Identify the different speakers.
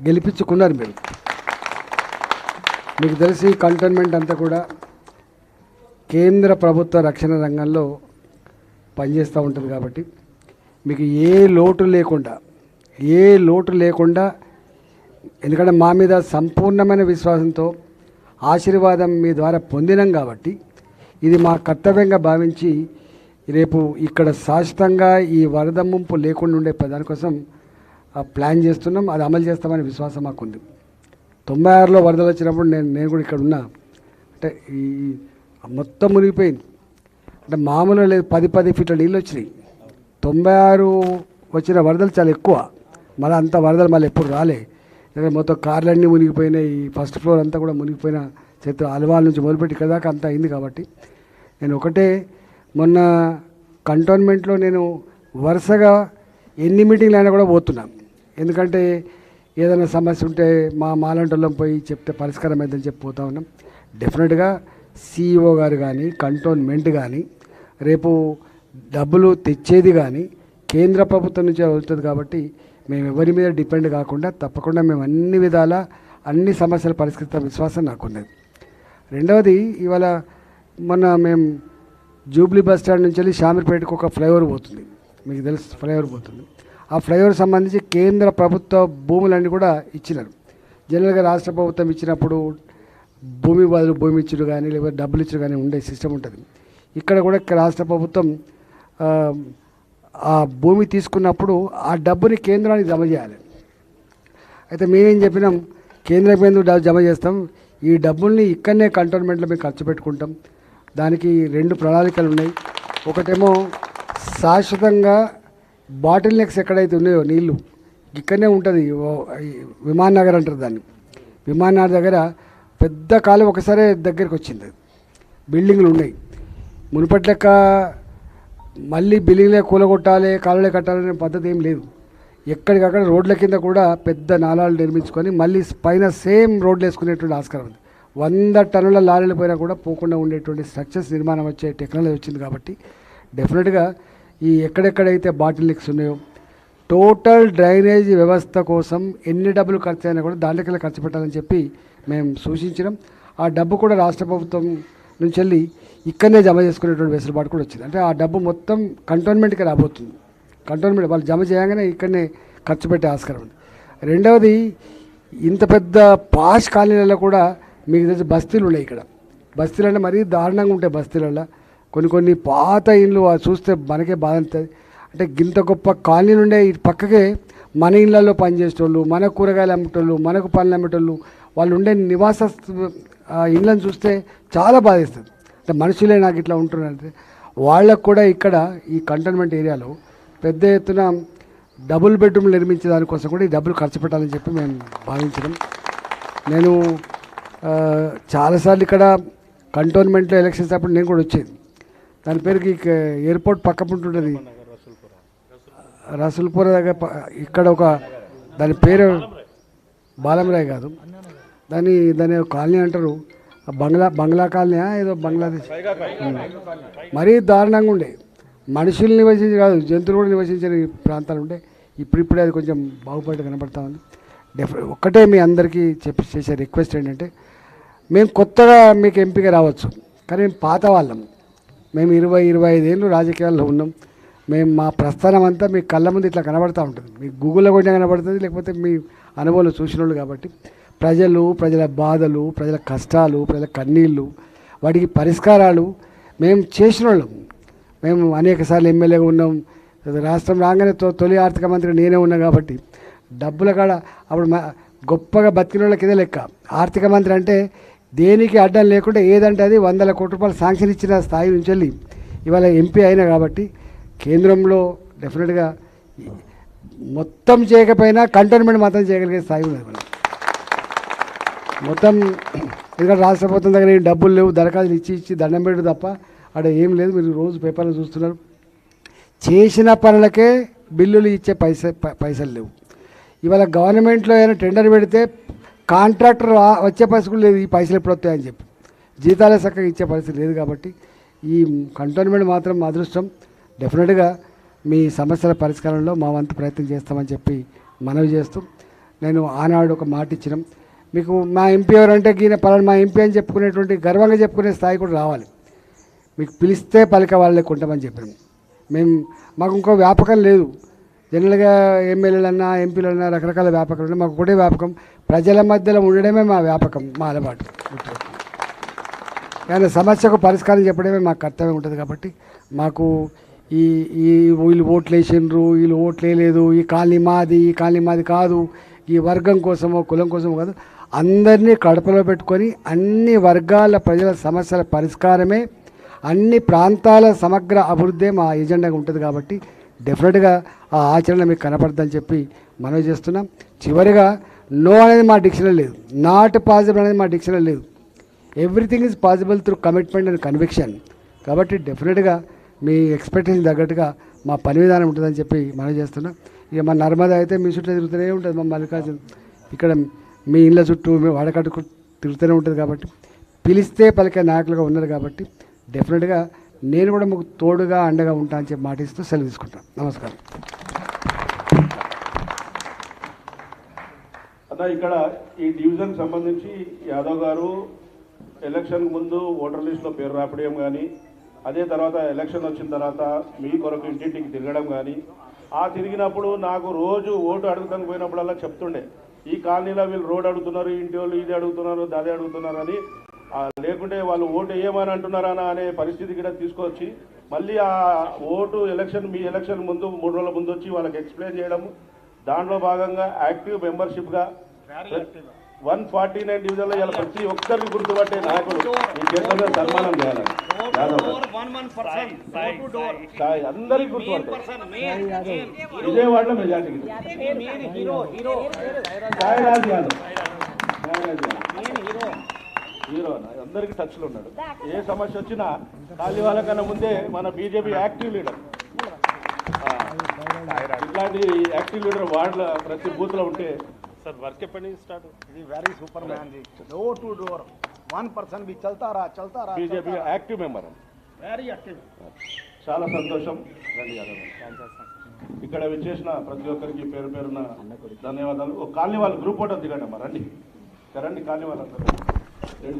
Speaker 1: గెలిపించుకున్నారు మీరు. మీకు తెలిసి కంటోన్మెంట్ అంతా కూడా కేంద్ర ప్రభుత్వ రక్షణ రంగంలో పనిచేస్తూ ఉంటుంది కాబట్టి మీకు ఏ లోటు లేకుండా ఏ లోటు లేకుండా ఎందుకంటే మా మీద సంపూర్ణమైన విశ్వాసంతో ఆశీర్వాదం మీ ద్వారా పొందినాం కాబట్టి ఇది మా కర్తవ్యంగా భావించి రేపు ఇక్కడ శాశ్వతంగా ఈ వరద ముంపు లేకుండా ఉండే దానికోసం కోసం ప్లాన్ చేస్తున్నాం అది అమలు చేస్తామనే విశ్వాసం మాకుంది. తొంభై ఆరులో వరదలు వచ్చినప్పుడు నేను నేను కూడా ఇక్కడ ఉన్నా. అంటే ఈ మొత్తం మునిగిపోయింది. అంటే మామూలుగా లేదు పది పది ఫీట్ల నీళ్ళు వచ్చినాయి. తొంభై ఆరు వచ్చిన వరదలు చాలా ఎక్కువ. మళ్ళీ అంత వరదలు మళ్ళీ ఎప్పుడు రాలే. మొత్తం కార్లన్నీ మునిగిపోయినాయి ఫస్ట్ ఫ్లోర్ అంతా కూడా మునిగిపోయిన చరిత్ర అలవాల నుంచి మొదలుపెట్టి ఇక్కడ దాకా అంతా అయింది కాబట్టి. నేను ఒకటే మొన్న కంటోన్మెంట్లో నేను వరుసగా ఎన్ని మీటింగ్లు అయినా కూడా పోతున్నాను ఎందుకంటే ఏదైనా సమస్య ఉంటే మా మాలంటలో పోయి చెప్తే పరిష్కారం అయిందని చెప్పి పోతా ఉన్నాం. డెఫినెట్గా సిఇఓ గారు కానీ కంటోన్మెంట్ కానీ రేపు డబ్బులు తెచ్చేది కానీ కేంద్ర ప్రభుత్వం నుంచి వెళ్తుంది కాబట్టి మేము ఎవరి మీద డిపెండ్ కాకుండా తప్పకుండా మేము అన్ని విధాల అన్ని సమస్యలు పరిష్కరిస్తాం విశ్వాసం నాకున్నది రెండవది ఇవాళ మొన్న మేము జూబ్లీ బస్ స్టాండ్ నుంచి వెళ్ళి షామీర్పేటకు ఒక ఫ్లైఓవర్ పోతుంది. మీకు తెలుసు ఫ్లైఓవర్ పోతుంది. ఆ ఫ్లైఓవర్ సంబంధించి కేంద్ర ప్రభుత్వ భూములన్నీ కూడా ఇచ్చినారు. జనరల్గా రాష్ట్ర ప్రభుత్వం ఇచ్చినప్పుడు భూమి బదులు భూమి ఇచ్చుడు కానీ లేకపోతే డబ్బులు ఇచ్చుడు కానీ ఉండే సిస్టమ్ ఉంటుంది. ఇక్కడ కూడా రాష్ట్ర ప్రభుత్వం ఆ, భూమి తీసుకున్నప్పుడు ఆ డబ్బుని కేంద్రానికి జమ చేయాలి. అయితే మేమేం చెప్పినాం? కేంద్రం మీద డబ్బు జమ చేస్తాం. ఈ డబ్బుల్ని ఇక్కడనే కంటోన్మెంట్లో మేము ఖర్చు పెట్టుకుంటాం. దానికి రెండు ప్రణాళికలు ఉన్నాయి. ఒకటేమో శాశ్వతంగా బాటిల్ నెక్స్ ఎక్కడైతే ఉన్నాయో నీళ్ళు ఇక్కడనే ఉంటుంది ఓ- విమాన్ నగర్ అంటారు దాన్ని. విమాన్ నగర్ దగ్గర పెద్ద కాలం ఒకసారి దగ్గరికి వచ్చింది. బిల్డింగ్లు ఉన్నాయి. మునుపటి లెక్క మళ్ళీ బిల్డింగ్లే కూలగొట్టాలి కాలువలే కట్టాలనే పద్ధతి ఏం లేదు. ఎక్కడికక్కడ రోడ్ల కింద కూడా పెద్ద నాలాలు నిర్మించుకొని మళ్ళీ పైన సేమ్ రోడ్లు వేసుకునేటువంటి ఆస్కారం ఉంది. వంద టన్నుల లారీలు పోయినా కూడా పోకుండా ఉండేటువంటి స్ట్రక్చర్స్ నిర్మాణం వచ్చే టెక్నాలజీ వచ్చింది కాబట్టి డెఫినెట్గా ఈ ఎక్కడెక్కడైతే బాటిల్ లిక్స్ ఉన్నాయో టోటల్ డ్రైనేజ్ వ్యవస్థ కోసం ఎన్ని డబ్బులు ఖర్చు అయినా కూడా దాంట్లోకి ఖర్చు పెట్టాలని చెప్పి మేము సూచించినాం ఆ డబ్బు కూడా రాష్ట్ర ప్రభుత్వం నుంచి వెళ్ళి ఇక్కడనే జమ చేసుకునేటువంటి వెసులుబాటు కూడా వచ్చింది. అంటే ఆ డబ్బు మొత్తం కంటోన్మెంట్కి రాబోతుంది. కంటోన్మెంట్ వాళ్ళు జమ చేయగానే ఇక్కడనే ఖర్చు పెట్టే ఆస్కారం ఉంది. రెండవది ఇంత పెద్ద పాష్ కాలనీలలో కూడా మీకు తెలిసి బస్తీలు ఉన్నాయి ఇక్కడ. బస్తీలు అంటే మరీ దారుణంగా ఉంటాయి బస్తీలలో కొన్ని కొన్ని పాత ఇండ్లు చూస్తే మనకే బాధ అనిపిస్తుంది. అంటే గింత గొప్ప కాలనీ నుండే పక్కకే మన ఇళ్ళల్లో పనిచేసేటోళ్ళు మన కూరగాయలు అమ్మేటోళ్ళు మనకు పనులు అమ్మేటోళ్ళు వాళ్ళు ఉండే నివాస ఆ ఇళ్ళని చూస్తే చాలా బాధిస్తుంది అంటే మనుషులే నాకు ఇట్లా ఉంటున్నారంటే వాళ్ళకు కూడా ఇక్కడ ఈ కంటోన్మెంట్ ఏరియాలో పెద్ద ఎత్తున డబుల్ బెడ్రూమ్ నిర్మించే దానికోసం కూడా ఈ డబ్బులు ఖర్చు పెట్టాలని చెప్పి మేము భావించడం. నేను చాలాసార్లు ఇక్కడ కంటోన్మెంట్లో ఎలక్షన్స్ అప్పుడు నేను కూడా వచ్చేది. దాని పేరుకి ఎయిర్పోర్ట్ పక్క ఉంటుంటుంది రసూల్పూర్ దగ్గర ఇక్కడ ఒక దాని పేరు బాలంరాయ్ కాదు. దాని దాని కాలనీ అంటారు. బంగ్లా బంగ్లా కాలనీ ఏదో బంగ్లాదేశ్. మరీ దారుణంగా ఉండే. మనుషులు నివసించి కాదు జంతువులు కూడా నివసించే ప్రాంతాలు ఉండే. ఇప్పుడిప్పుడే అది కొంచెం బాగుపడి కనబడతా ఉంది. డెఫినెట్ ఒక్కటే మీ అందరికీ చెప్పి చేసే రిక్వెస్ట్ ఏంటంటే మేము కొత్తగా మీకు ఎంపిక రావచ్చు. కానీ మేము పాత వాళ్ళం. మేము ఇరవై ఇరవై ఐదేళ్ళు రాజకీయాల్లో ఉన్నాం. మేము మా ప్రస్థానం అంతా మీ కళ్ళ ముందు ఇట్లా కనబడతా ఉంటుంది. మీ గూగుల్లో కూడా కనబడుతుంది లేకపోతే మీ అనుభవంలో చూసిన వాళ్ళు కాబట్టి. ప్రజలు ప్రజల బాధలు ప్రజల కష్టాలు ప్రజల కన్నీళ్ళు వాటికి పరిష్కారాలు మేము చేసిన వాళ్ళం. మేము అనేక సార్లు ఎమ్మెల్యేగా ఉన్నాం. రాష్ట్రం రాగానే తొలి ఆర్థిక మంత్రి నేనే ఉన్నా కాబట్టి. డబ్బుల కాడ అప్పుడు మా గొప్పగా బతికిన వాళ్ళకి ఇదే లెక్క. ఆర్థిక మంత్రి అంటే దేనికి అడ్డం లేకుండా ఏదంటే అది వందల కోట్ల రూపాయలు శాంక్షన్ ఇచ్చిన స్థాయి నుంచి వెళ్ళి ఇవాళ ఎంపీ అయినా కాబట్టి కేంద్రంలో డెఫినెట్గా మొత్తం చేయకపోయినా కంటోన్మెంట్ మాత్రం చేయగలిగే స్థాయి ఉన్నది మనం. మొత్తం ఎందుకంటే రాష్ట్ర ప్రభుత్వం దగ్గర ఏం డబ్బులు లేవు దరఖాస్తులు ఇచ్చి ఇచ్చి దండం పెట్టు తప్ప అక్కడ ఏం లేదు. మీరు రోజు పేపర్లు చూస్తున్నారు. చేసిన పనులకే బిల్లులు ఇచ్చే పైస పైసలు లేవు. ఇవాళ గవర్నమెంట్లో ఏమైనా టెండర్ పెడితే కాంట్రాక్టర్ వచ్చే పరిస్థితి లేదు ఈ పైసలు ఎప్పుడు వస్తాయని చెప్పి. జీతాలే చక్కగా ఇచ్చే పరిస్థితి లేదు కాబట్టి ఈ కంటోన్మెంట్ మాత్రం మా అదృష్టం డెఫినెట్గా మీ సమస్యల పరిష్కారంలో మా వంతు ప్రయత్నం చేస్తామని చెప్పి మనవి చేస్తూ నేను ఆనాడు ఒక మాట ఇచ్చినాం. మీకు మా ఎంపీ ఎవరంటే గీన పలానా మా ఎంపీ అని చెప్పుకునేటువంటి గర్వంగా చెప్పుకునే స్థాయి కూడా రావాలి. మీకు పిలిస్తే పలిక వాళ్ళకి ఉంటామని చెప్పాను. మేము మాకు ఇంకో వ్యాపకం లేదు. జనరల్గా ఎమ్మెల్యేలన్నా ఎంపీలన్నా రకరకాల వ్యాపకాలు ఉన్నాయి. మాకు ఒకటే వ్యాపకం. ప్రజల మధ్యలో ఉండడమే మా వ్యాపకం మా అలవాటు. కానీ సమస్యకు పరిష్కారం చెప్పడమే మాకు కర్తవ్యం ఉంటుంది కాబట్టి మాకు ఈ ఈ వీళ్ళు ఓట్లు వేసిండ్రు వీళ్ళు ఓట్లు వేయలేదు ఈ కాలనీ మాది ఈ కాలనీ మాది కాదు ఈ వర్గం కోసమో కులం కోసమో కాదు. అందరినీ కడపలో పెట్టుకొని అన్ని వర్గాల ప్రజల సమస్యల పరిష్కారమే అన్ని ప్రాంతాల సమగ్ర అభివృద్ధి మా ఎజెండాగా ఉంటుంది కాబట్టి డెఫినెట్గా ఆ ఆచరణ మీకు కనపడద్దని చెప్పి మనవి చేస్తున్నాం. చివరిగా నో అనేది మా డిక్షనరీ లేదు. నాట్ పాసిబుల్ అనేది మా డిక్షనరీ లేదు. Everything is possible through commitment and conviction కాబట్టి డెఫినెట్గా మీ ఎక్స్పెక్టేషన్ తగ్గట్టుగా మా పని విధానం ఉంటుందని చెప్పి మనం చేస్తున్నాం. ఇక మా నర్మదా అయితే మీ చుట్టూ తిరుగుతూనే ఉంటుంది మా మల్లికార్జున్. ఇక్కడ మీ ఇళ్ళ చుట్టూ మీ వాడకట్టుకు తిరుగుతూనే ఉంటుంది కాబట్టి. పిలిస్తే పలికే నాయకులుగా ఉన్నారు కాబట్టి డెఫినెట్గా నేను కూడా మీకు తోడుగా అండగా ఉంటా అని చెప్పి మాటిస్తూ సెలవు తీసుకుంటాను. నమస్కారం.
Speaker 2: అన్న ఇక్కడ ఈ డివిజన్ సంబంధించి యాదవ్ గారు ఎలక్షన్ ముందు ఓటర్ లిస్ట్లో పేరు రాపడం కానీ అదే తర్వాత ఎలక్షన్ వచ్చిన తర్వాత మీ కొరకు ఇంటింటికి తిరగడం కానీ ఆ తిరిగినప్పుడు నాకు రోజు ఓటు అడుగుతాను పోయినప్పుడల్లా చెప్తుండే ఈ కాలనీలో వీళ్ళు రోడ్ అడుగుతున్నారు ఇంటి వాళ్ళు ఇది అడుగుతున్నారు దాదే అడుగుతున్నారు అని లేకుంటే వాళ్ళు ఓటు వేయమని అంటున్నారా అనే పరిస్థితి కూడా తీసుకొచ్చి మళ్ళీ ఆ ఓటు ఎలక్షన్ మీ ఎలక్షన్ ముందు మూడు రోజుల ముందు వచ్చి వాళ్ళకి ఎక్స్ప్లెయిన్ చేయడం దాంట్లో భాగంగా యాక్టివ్ మెంబర్షిప్గా వన్ ఫార్టీ నైన్ డివిజన్లో ఇలా ప్రతి ఒక్కరిని గుర్తుపట్టే నాయకుడు ఈ చేతుల్లో సన్మానం చేయాలి యాదవ్ అందరికీ
Speaker 3: main,
Speaker 2: విజయవాడలో మెజార్టీ సాయిరాజ్ యాదవ్. సాయిరాజ్ యాదవ్. హీరో అందరికి టచ్లో ఉన్నాడు. ఏ సమస్య వచ్చినా ఖాళీ వాళ్ళకన్నా ముందే మన బీజేపీ యాక్టివ్ లీడర్ ఇట్లాంటి యాక్టివ్ లీడర్ వాళ్ళ ప్రతి బూత్లో ఉంటే
Speaker 4: సార్ వర్క్ ఎప్పటి నుంచి స్టార్ట్
Speaker 5: ఇది very super man door to door one person B చల్తారా చల్తారా
Speaker 2: BJP active member
Speaker 5: very active
Speaker 2: చాలా సంతోషం. ఇక్కడ విచ్చేసిన ప్రతి ఒక్కరికి పేరు పేరున ధన్యవాదాలు. కాలనీ వాళ్ళ గ్రూప్ ఫోటో దిగండి అమ్మా రండి. రండి కాలనీ వాళ్ళందరూ. There's